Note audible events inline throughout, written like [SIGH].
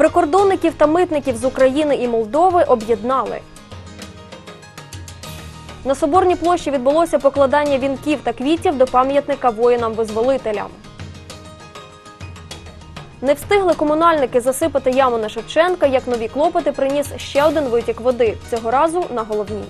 Прикордонників та митників з України і Молдови об'єднали. На Соборній площі відбулося покладання вінків та квітів до пам'ятника воїнам-визволителям. Не встигли комунальники засипати яму на Шевченка, як нові клопоти приніс ще один витік води. Цього разу на головній.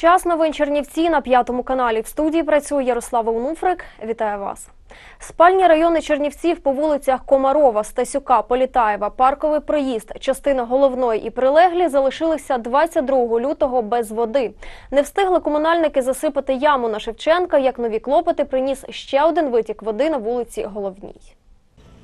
Час новин Чернівці на п'ятому каналі. В студії працює Ярослава Унуфрик. Вітаю вас. Спальні райони Чернівців по вулицях Комарова, Стасюка, Політаєва, Парковий проїзд, частина головної і прилеглі залишилися 22 лютого без води. Не встигли комунальники засипати яму на Шевченка, як нові клопоти приніс ще один витік води на вулиці Головній.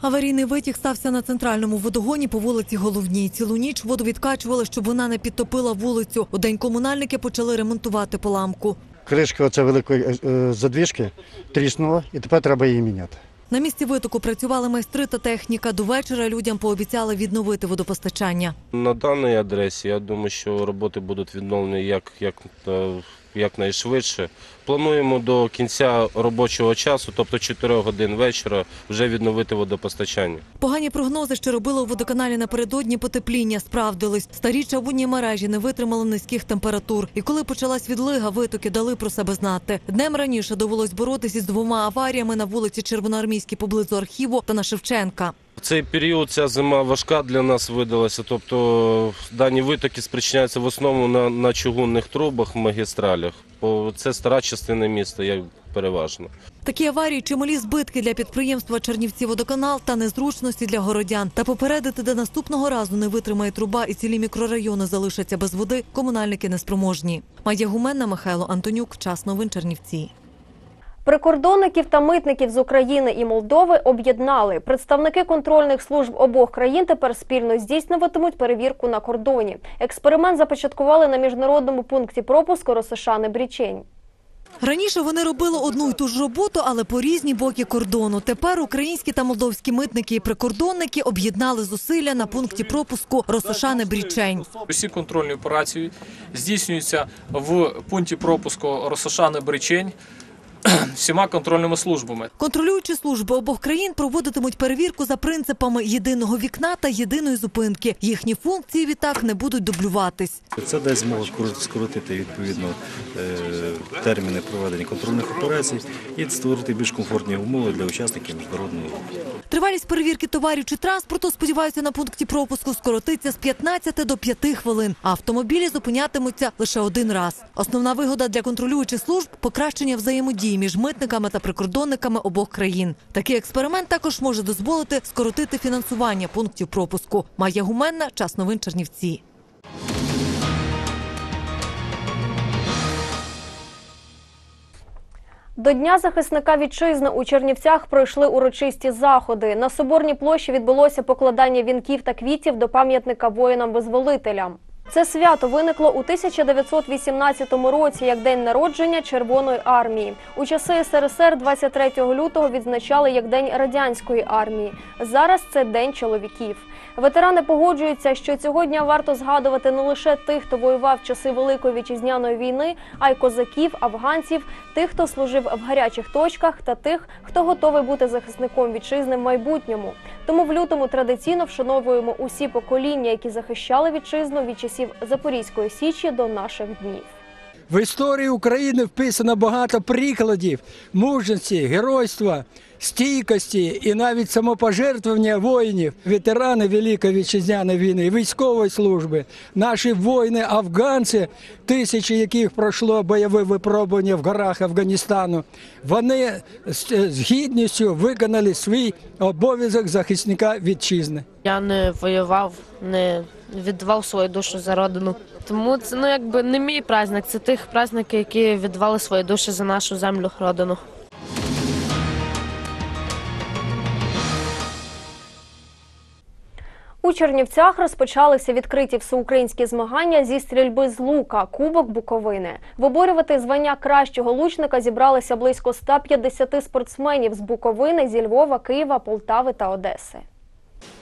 Аварійний витік стався на центральному водогоні по вулиці Головній. Цілу ніч воду відкачували, щоб вона не підтопила вулицю. У день комунальники почали ремонтувати поламку. Кришка оце великої е, задвіжки тріснула, і тепер треба її міняти. На місці витоку працювали майстри та техніка. До вечора людям пообіцяли відновити водопостачання. На даній адресі я думаю, що роботи будуть відновлені як, як, е, якнайшвидше. Плануємо до кінця робочого часу, тобто 4 годин вечора, вже відновити водопостачання. Погані прогнози, що робили у водоканалі напередодні потепління, справдились. Старі чавунні мережі не витримали низьких температур. І коли почалась відлига, витоки дали про себе знати. Днем раніше довелось боротися із двома аваріями на вулиці Червоноармійській поблизу архіву та на Шевченка. Цей період ця зима важка для нас видалася. Тобто дані витоки спричиняються в основному на, на чугунних трубах, магістралях. Бо це стара частина міста, як переважно. Такі аварії чималі збитки для підприємства Чернівці водоканал та незручності для городян. Та попередити, де наступного разу не витримає труба і цілі мікрорайони залишаться без води, комунальники неспроможні. Майя Гуменна, Михайло Антонюк. Час новин Чернівці. Прикордонників та митників з України і Молдови об'єднали. Представники контрольних служб обох країн тепер спільно здійснюватимуть перевірку на кордоні. Експеримент започаткували на міжнародному пункті пропуску Росошани Брічень. Раніше вони робили одну й ту ж роботу, але по різні боки кордону. Тепер українські та молдовські митники і прикордонники об'єднали зусилля на пункті пропуску Росошани Брічень. Усі контрольні операції здійснюються в пункті пропуску Росошани Бричень [CLEARS THROAT] всіма контрольними службами. Контролюючі служби обох країн проводитимуть перевірку за принципами єдиного вікна та єдиної зупинки. Їхні функції відтак не будуть дублюватись. Це дасть змогу скоротити відповідно е, терміни проведення контрольних операцій і створити більш комфортні умови для учасників міжнародного руху. Тривалість перевірки товарів чи транспорту, сподіваються, на пункті пропуску скоротиться з 15 до 5 хвилин. А автомобілі зупинятимуться лише один раз. Основна вигода для контролюючих служб покращення взаємодії між митниками та прикордонниками обох країн. Такий експеримент також може дозволити скоротити фінансування пунктів пропуску. Майя Гуменна, час новин Чернівці. До Дня захисника вітчизни у Чернівцях пройшли урочисті заходи. На Соборній площі відбулося покладання вінків та квітів до пам'ятника воїнам-визволителям. Це свято виникло у 1918 році як день народження Червоної армії. У часи СРСР 23 лютого відзначали як День радянської армії. Зараз це День чоловіків. Ветерани погоджуються, що цього дня варто згадувати не лише тих, хто воював часи Великої вітчизняної війни, а й козаків, афганців, тих, хто служив в гарячих точках, та тих, хто готовий бути захисником вітчизни в майбутньому. Тому в лютому традиційно вшановуємо усі покоління, які захищали вітчизну від часів Запорізької січі до наших днів. В історії України вписано багато прикладів мужності, геройства, стійкості і навіть самопожертвування воїнів, ветерани Великої вітчизняної війни, військової служби, наші воїни афганці, тисячі яких пройшло бойове випробування в горах Афганістану. Вони з гідністю виконали свій обов'язок захисника вітчизни. Я не воював, не віддавав свою душу за родину. Тому це ну якби не мій праздник, це тих праздники, які віддавали свої душі за нашу землю, родину. У Чернівцях розпочалися відкриті всеукраїнські змагання зі стрільби з лука Кубок Буковини. Виборювати звання кращого лучника зібралися близько 150 спортсменів з Буковини, зі Львова, Києва, Полтави та Одеси.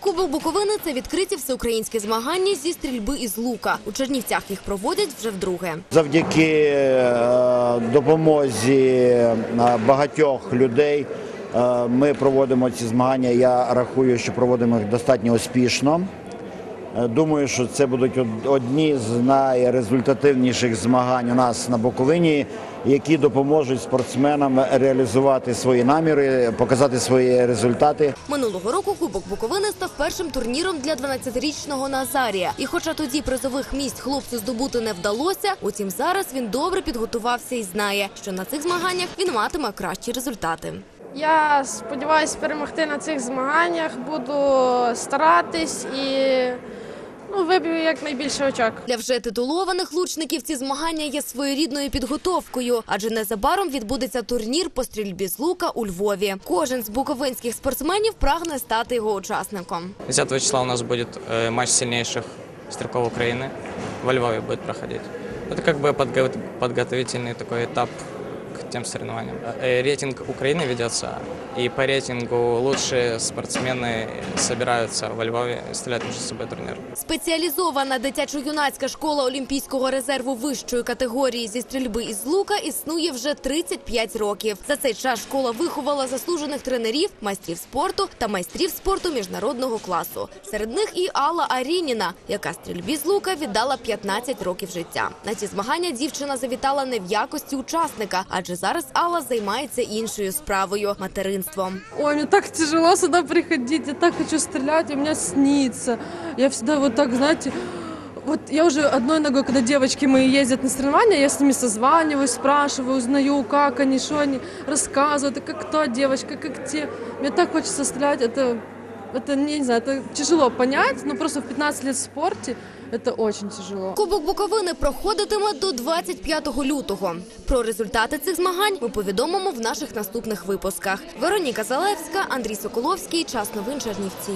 Кубок Буковини це відкриті всеукраїнські змагання зі стрільби із лука. У Чернівцях їх проводять вже вдруге. Завдяки е, допомозі е, багатьох людей е, ми проводимо ці змагання. Я рахую, що проводимо їх достатньо успішно. Е, Думаю, що це будуть од- одні з найрезультативніших змагань у нас на Буковині, які допоможуть спортсменам реалізувати свої наміри, показати свої результати. Минулого року Кубок Буковини став першим турніром для 12-річного Назарія. І хоча тоді призових місць хлопцю здобути не вдалося, утім зараз він добре підготувався і знає, що на цих змаганнях він матиме кращі результати. Я сподіваюся перемогти на цих змаганнях, буду старатись і ну, виб'ю якнайбільше очок. Для вже титулованих лучників ці змагання є своєрідною підготовкою, адже незабаром відбудеться турнір по стрільбі з лука у Львові. Кожен з буковинських спортсменів прагне стати його учасником. 10 числа у нас будет э, матч сильнейших стрелков Украины. Во Львове будет проходить. Это как бы подго- подготовительный такой этап к тем соревнованиям. Э, Рейтинг Украины ведется, и по рейтингу лучшие спортсмены собираются во Львове и стреляют между собой турнир. Спеціалізована дитячо-юнацька школа Олімпійського резерву вищої категорії зі стрільби із лука існує вже 35 років. За цей час школа виховала заслужених тренерів, майстрів спорту та майстрів спорту міжнародного класу. Серед них і Алла Арініна, яка стрільбі з лука віддала 15 років життя. На ці змагання дівчина завітала не в якості учасника, адже зараз Алла займається іншою справою материнством. Ой, мне так тяжело сюда приходить, я так хочу стрелять, и мне снится. Я всегда вот так, знаете, вот я уже одной ногой, когда девочки мои ездят на соревнования, я с ними созваниваюсь, спрашиваю, узнаю, как они, что они, рассказывают, как та девочка, как те. Мне так хочется стрелять, это, это не знаю, это тяжело понять, но просто в 15 лет в спорте это очень тяжело. Кубок Буковини проходитиме до 25 лютого. Про результати цих змагань ми повідомимо в наших наступних випусках. Вероніка Залевська, Андрій Соколовський. Час новин Чернівці.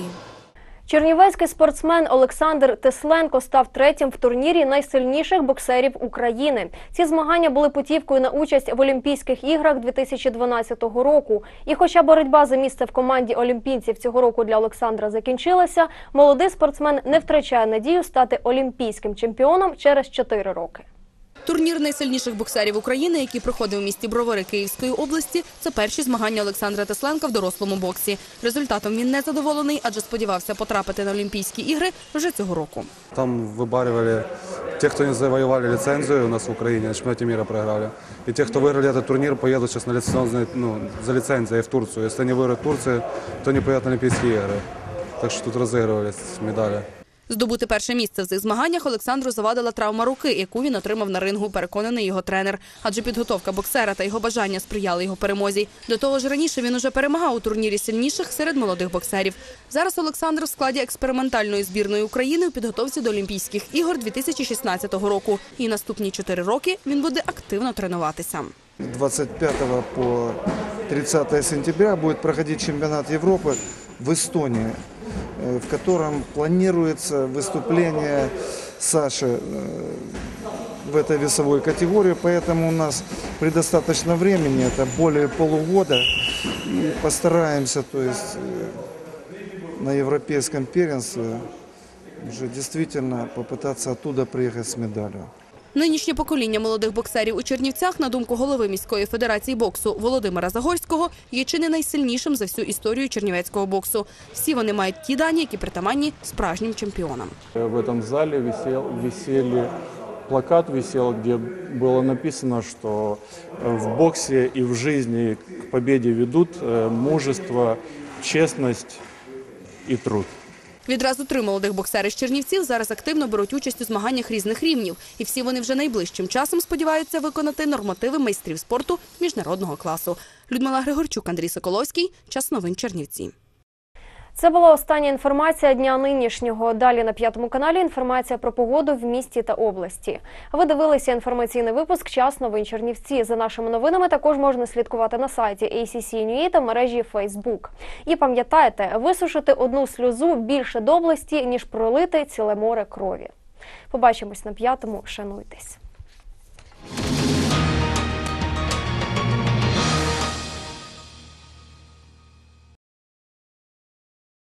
Чернівецький спортсмен Олександр Тесленко став третім в турнірі найсильніших боксерів України. Ці змагання були путівкою на участь в Олімпійських іграх 2012 року. І хоча боротьба за місце в команді олімпійців цього року для Олександра закінчилася, молодий спортсмен не втрачає надію стати олімпійським чемпіоном через 4 роки. Турнір найсильніших боксерів України, який проходив у місті Бровари Київської області, це перші змагання Олександра Тесленка в дорослому боксі. Результатом він не задоволений, адже сподівався потрапити на Олімпійські ігри вже цього року. Там выбаривали те, кто не завоевали лицензию у нас в Украине, на чемпионате мира проиграли. И те, кто выиграли этот турнир, поедут сейчас на лицензию, ну, за лицензией в Турцию. Если они выиграют Турцию, то не поедут на Олимпийские игры. Так что тут разыгрывались медали. Здобути перше місце в цих змаганнях Олександру завадила травма руки, яку він отримав на рингу, переконаний його тренер. Адже підготовка боксера та його бажання сприяли його перемозі. До того ж, раніше він уже перемагав у турнірі сильніших серед молодих боксерів. Зараз Олександр в складі експериментальної збірної України у підготовці до Олімпійських ігор 2016 року. І наступні чотири роки він буде активно тренуватися. 25 по 30 сентября будет проходить чемпионат Европы в Эстонии, э, в котором планируется выступление Саши э, в этой весовой категории, поэтому у нас предостаточно времени, это более полугода, и постараемся, то есть э, на европейском первенстве уже действительно попытаться оттуда приехать с медалью. Нинішнє покоління молодих боксерів у Чернівцях, на думку голови міської федерації боксу Володимира Загорського, є чи не найсильнішим за всю історію чернівецького боксу. Всі вони мають ті дані, які притаманні справжнім чемпіонам. В этом зале висел, висели плакат висел, где было написано, что э, в боксе и в жизни к победе ведут э, мужество, честность и труд. Відразу три молодих боксери з Чернівців зараз активно беруть участь у змаганнях різних рівнів, і всі вони вже найближчим часом сподіваються виконати нормативи майстрів спорту міжнародного класу. Людмила Григорчук, Андрій Соколовський. Час новин Чернівці. Це була остання інформація дня нинішнього. Далі на п'ятому каналі інформація про погоду в місті та області. Ви дивилися інформаційний випуск Час новин Чернівці. За нашими новинами також можна слідкувати на сайті ACC.NUA та в мережі Facebook. І пам'ятайте, висушити одну сльозу більше доблесті ніж пролити ціле море крові. Побачимось на п'ятому. Шануйтесь.